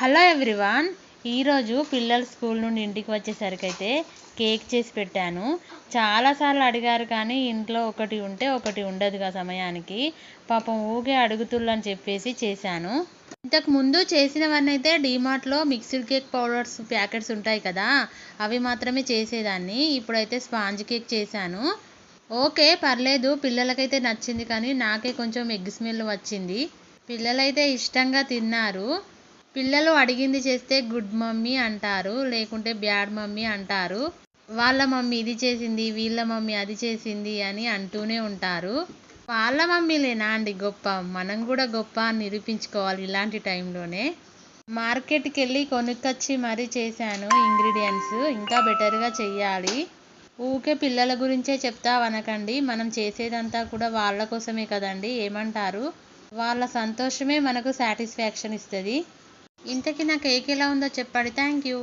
Hello everyone ఈరోజు పిల్లలు school నుండి ఇంటికి వచ్చేసరికి అయితే కేక్ చేసి పెట్టాను. చాలాసార్లు అడిగారు కానీ ఇంట్లో ఒకటి ఉంటే ఒకటి ఉండదుగా సమయానికి. పాపం ఊగే అడుగుతుళ్ళని చెప్పేసి చేశాను. ఇంతకు ముందు చేసినవన్నీ అయితే డీమార్ట్లో మిక్స్డ్ కేక్ పౌడర్స్ ప్యాకెట్స్ ఉంటాయి కదా అవి మాత్రమే చేసేదాన్ని. ఇప్పుడైతే స్పాంజ్ కేక్ చేశాను. ఓకే పర్లేదు. పిల్లలకైతే నచ్చింది కానీ నాకే కొంచెం ఎగ్ స్మెల్ వచ్చింది. పిల్లలైతే ఇష్టంగా తిన్నారు. పిల్లలు అడిగింది చేస్తే గుడ్ మమ్మీ అంటారు లేకుంటే బ్యాడ్ మమ్మీ అంటారు. వాళ్ళ మమ్మీ ఇది చేసింది వీళ్ళ మమ్మీ అది చేసింది అని అంటూనే ఉంటారు. వాళ్ళ మమ్మీలేనా అండి గొప్ప? మనం కూడా గొప్ప అని నిరూపించుకోవాలి ఇలాంటి టైంలోనే మార్కెట్కి వెళ్ళి కొనుక్కొచ్చి మరీ చేశాను ఇంగ్రీడియంట్స్ ఇంకా బెటర్గా చెయ్యాలి. ఊకే పిల్లల గురించే చెప్తావనకండి మనం చేసేదంతా కూడా వాళ్ళ కోసమే కదండి ఏమంటారు? వాళ్ళ సంతోషమే మనకు సాటిస్ఫాక్షన్ ఇస్తుంది. ఇంతకీ నా కేక్ ఎలా ఉందో చెప్పండి. Thank you